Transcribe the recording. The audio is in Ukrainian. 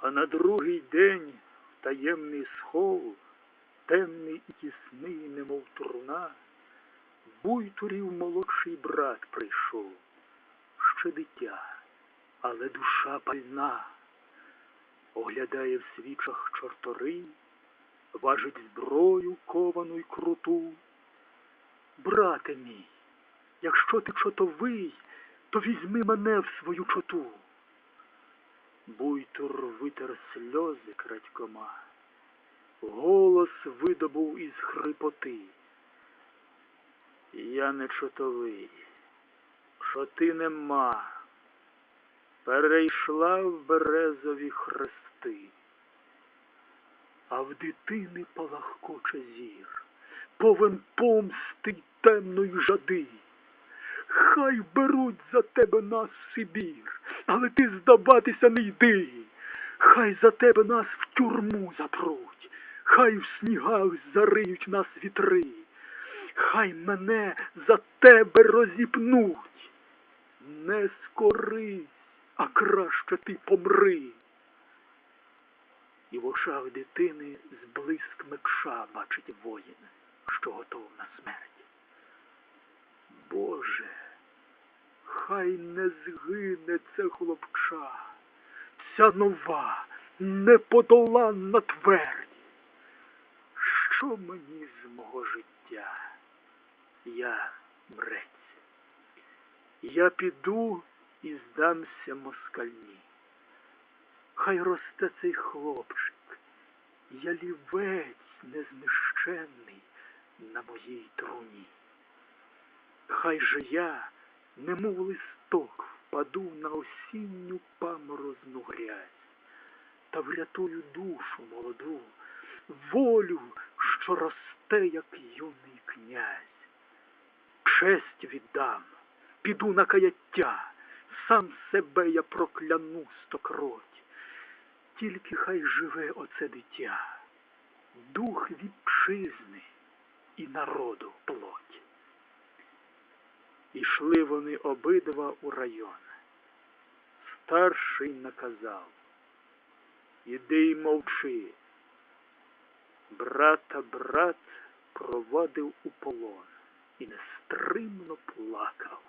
А на другий день таємний схов, темний і тісний, немов труна, буйтурів молодший брат прийшов, ще дитя, але душа пальна, оглядає в свічах чортори, важить зброю ковану й круту. Брате мій, якщо ти чотовий, то візьми мене в свою чоту. Буйтур витер сльози крадькома, голос видобув із хрипоти. Я не чотовий, чоти нема, перейшла в березові хрести, а в дитини палахкоче зір, повен помсти темної жади. Хай беруть за тебе нас в Сибір, але ти здаватися не йди. Хай за тебе нас в тюрму запруть, хай в снігах зариють нас вітри, хай мене за тебе розіпнуть. Не скорись, а краще ти помри. І в очах дитини зблиск мекша бачить воїн, що готов на смерть. Боже, хай не згине це хлопча, ця нова, неподоланна твердь. Що мені з мого життя? Я мрець. Я піду і здамся москальні. Хай росте цей хлопчик, я лівець незнищенний на моїй труні. Хай же я, немов листок, впаду на осінню паморозну грязь, та врятую душу молоду, волю, що росте, як юний князь. Честь віддам, піду на каяття, сам себе я прокляну стокроть. Тільки хай живе оце дитя, дух вітчизни і народу плоть. Ішли вони обидва у район. Старший наказав Іди й мовчи. Брата брат провадив у полон і нестримно плакав.